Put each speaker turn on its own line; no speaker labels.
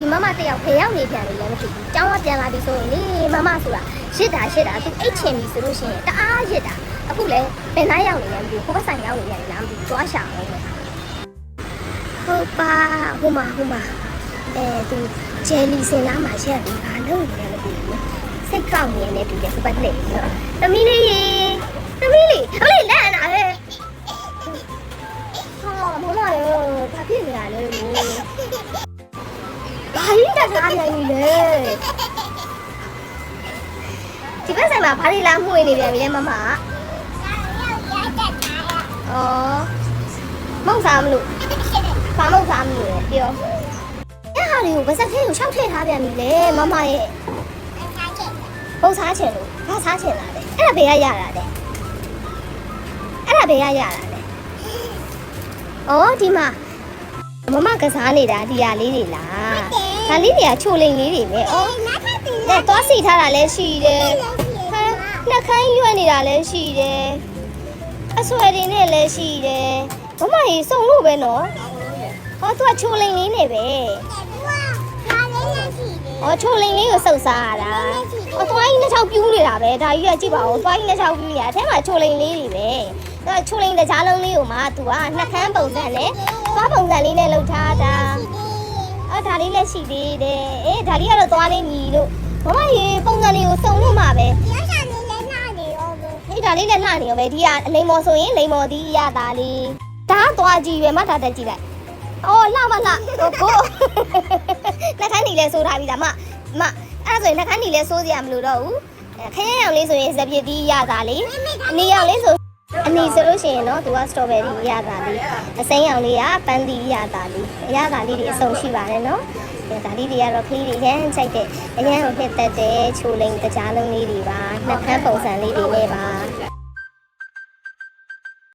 ဒီမမတယောက်ဖယ်ရောက်နေပြန်လေလည်းမဖြစ်ဘူး။ကျောင်းကပြန်လာပြီဆိုရင်လေမမဆိုတာရှစ်တာရှစ်တာသူအိတ်ချင်ပြီဆိုလို့ရှိရင်တအားရစ်တာအခုလဲဘယ်နှရောက်နေလဲမသိဘူးဟိုဘက်ဆိုင်ရောက်နေရတယ်လားမသိဘူးကြွားရှာအောင်မယ်ဟုတ်ပါဟိုမှာဟိုမှာအဲသူဂျယ်လီစင်လားမှာရက်ပြီးဘာလုပ်နေလဲမသိဘူးစိတ်ကောက်နေနေတူတယ်စပတ်လေသမီးလေးရေသမီးလေးဟိုလေလန့်လာဟဲ့ဟော တက်ထားပြန်ပြီလဲဒီဘက်ဆိုင်မှာဘာတွေလာမှုနေပြန်ပြီလဲမမဩမုံစားမလို့ဘာမုံစားမလို့လဲပြောအဲ့ဟာတွေကိုဗစက်သေးကိုရှောက်ထည့်ထားပြန်ပြီလေမမရဲ့ပုံစားချင်လို့ဘာစားချင်လာလဲအဲ့ဒါဘယ်ကရတာလဲအဲ့ဒါဘယ်ကရတာလဲဩဒီမှာမမကစားနေတာဒီဟာလေးတွေလား ဒါလေးတွေကချိုလိန်လေးတွေပဲ။အော်။ဒါသွားစီထားတာလည်းရှိတယ်။ဟာနှက်ခမ်းရွက်နေတာလည်းရှိတယ်။အဆွဲတွေနဲ့လည်းရှိတယ်။ဘမကြီးစုံလို့ပဲနော်။ဟောသူကချိုလိန်လေးနဲ့ပဲ။ဟောချိုလိန်လေးကိုစုပ်စားရတာ။ဟောသွားကြီးနှစ်ချောက်ပြူးနေတာပဲ။ဒါကြီးကကြည့်ပါဦး။သွားကြီးနှစ်ချောက်ပြူးနေတာ။အထဲမှာချိုလိန်လေးတွေပဲ။ဒါချိုလိန်တစ်ကြားလုံးလေးကိုမှသူကနှက်ခမ်းပုံစံနဲ့သွားပုံစံလေးနဲ့လှုပ်ထားတာ။ အော်ဒါလေးလည်းရှိသေးတယ်အေးဒါလေးကတော့သွားလေးညီလို့မမရေပုံစံလေးကိုစုံလို့မှာပဲအေးဒါလေးလည်းလှနေရောပဲဒီကအလိမ်မော်ဆိုရင်လိမ်မော်ဒီရတာလေးဒါကသွားကြည့်ပဲမထားတက်ကြည့်လိုက်အော်လှမလှကိုကိုနှခမ်းနေလဲဆိုထားပြီဒါမမအဲ့ဒါဆိုရင်နှခမ်းနေလဲစိုးစရာမလိုတော့ဘူးအဲခရမ်းရောင်လေးဆိုရင်စပစ်ဒီရတာလေးအနေရောင်လေးဆိုအ နေဆိုလို့ရှိရင်တော့သူကစတော်ဘယ်ရီရတာလေးအစိမ်းရောင်လေးကပန်းသီးရတာလေးအရတာလေးတွေအစုံရှိပါတယ်နော်ဒါလေးတွေကတော့ခလေးတွေရမ်းချိုက်တဲ့အရန်ကိုနှစ်သက်တဲ့ချိုလိန်တကြားလုံးလေးတွေပါနှက်ခမ်းပုံစံလေးတွေနဲ့ပါ